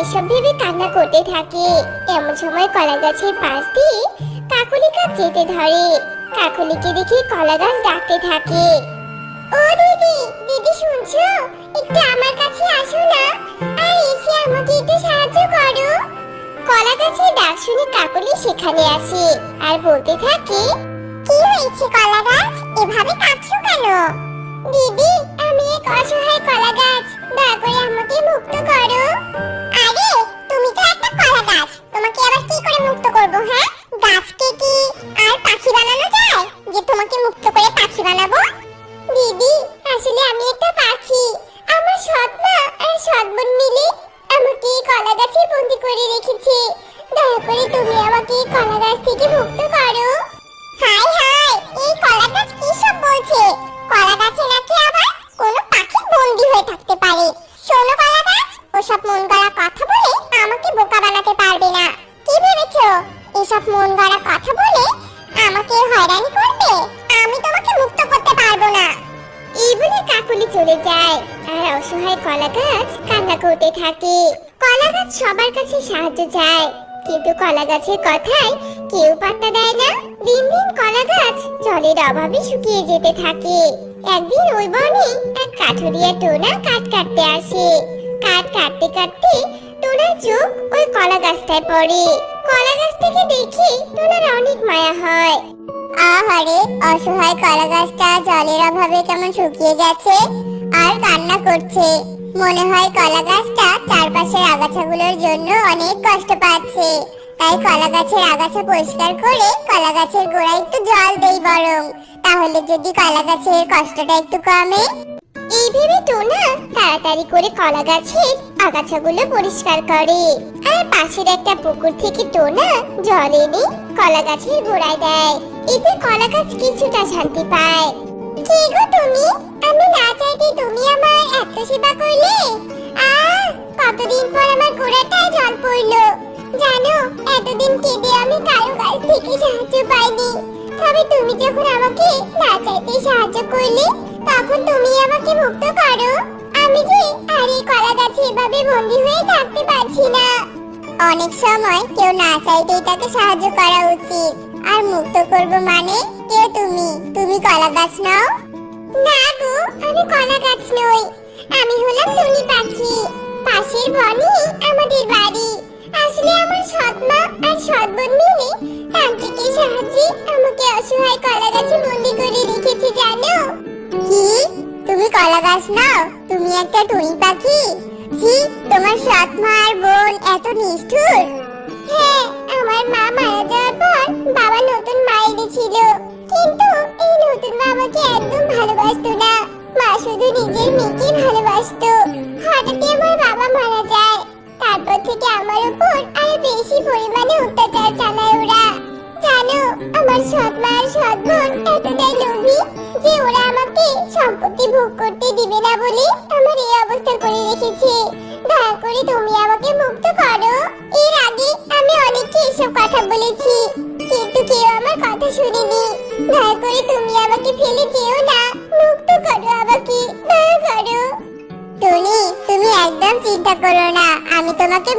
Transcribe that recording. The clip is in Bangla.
এসব ভেবে কান্না করতে থাকে। এমন সময় কলা গাছের পাশ দিয়ে কাকলি কাক যেতে ধরে। কাকলিকে দেখে কলা গাছ ডাকতে থাকে। ও দিদি দিদি শুনছো? একটু আমার কাছে আসো না, আর এসে আমাকে একটু সাহায্য করো। কলা গাছের ডাক শুনে কাকলি সেখানে আসে আর বলতে থাকে, কি হয়েছে কলা গাছ এভাবে কাঁদছো কেন? দিদি, আমি এক অসহায় কলা গাছ দয়া করে আমাকে মুক্ত করো। তোমাকে আবার কি করে মুক্ত করব হ্যাঁ? গাছকে কি আর পাখি বানানো যায়? যে তোমাকে মুক্ত করে পাখি বানাবো? চলে যায়। আর অসহায় কলা গাছ কান্না করতে থাকে। কলা গাছ সবার কাছে সাহায্য চায়। কিন্তু কলা গাছের কথায় কেউ পাত্তা দেয় না। দিন দিন কলা গাছ জলের অভাবে শুকিয়ে যেতে থাকে। একদিন ওই বনে এক কাঠুরিয়া টোনা কাঠ কাটতে আসে। কাঠ কাটতে কাটতে টোনার চোখ ওই কলা গাছটায় পড়ে। কলা গাছ থেকে দেখে টোনার অনেক মায়া হয়। আহারে, অসহায় কলা গাছটা জলের অভাবে কেমন শুকিয়ে গেছে? আর কান্না করছে। মনে হয় কলা গাছটা চারপাশের আগাছাগুলোর জন্য অনেক কষ্ট পাচ্ছে। তাই কলা গাছের আগাছা পরিষ্কার করে কলা গাছের গোড়ায় একটু জল দেই বরং। তাহলে যদি কলা গাছের কষ্টটা একটু কমে এই ভেবে টোনা তাড়াতাড়ি করে কলা গাছের আগাছাগুলো পরিষ্কার করে। আর পাশের একটা পুকুর থেকে টোনা জল এনে কলা গাছের গোড়ায় দেয়। এতে কলা গাছ কিছুটা শান্তি পায়। কি গো তুমি? আমি না চাইতে তুমি আমার এত সেবা করলে? আহ কতদিন পর আমার গোড়াটায় জল পড়ল। জানো, এতদিন কেঁদে আমি কারও কাছ থেকে সাহায্য পাইনি। তবে তুমি যখন আমাকে না চাইতে সাহায্য করলে তখন তুমি আমাকে মুক্ত করো। আমি যে আর এই কলা গাছে এভাবে বন্দি হয়ে থাকতে পারছি না। অনেক সময় কেউ না চাইতেই তাকে সাহায্য করা উচিত। আর মুক্ত করব মানে কে তুমি? তুমি কলা গাছ নাও? না গো, আমি কলা গাছ নই। আমি হলাম টুনি পাখি। পাশের বনে আমাদের বাড়ি। আসলে আমার সৎ মা আর সৎ বোন মিলে তান্ত্রিকের সাহায্যে আমাকে অসহায় কলা গাছে কলা গাছ নাও। তুমি একটা টুনি পাখি। জি তোমার সৎ মা আর বোন এত নিষ্ঠুর। হ্যাঁ আমার মা মারা যাওয়ার পর বাবা নতুন কিন্তু এই নতুন আমাকে একদম না। মা শুধু নিজের মেয়েকে হঠাৎই আমার বাবা মারা যায়। তারপর থেকে আমার উপর আরও বেশি পরিমাণে অত্যাচার চালায় ওরা। জানো, আমার সৎ মা আর সৎ বোন এতটাই লোভী যে ওরা সম্পত্তি ভোগ করতে দিবে না বলে আমার এই অবস্থা করে রেখেছে। দয়া করে তুমি আমাকে মুক্ত করো। এর আগে আমি অনেককে এসব কথা বলেছি, কিন্তু কেউ আমার কথা শুনেনি। দয়া করে তুমি আমাকে ফেলে যেও না। মুক্ত করো আমাকে, দয়া করো। টনি, তুমি একদম চিন্তা করো না, আমি তোমাকে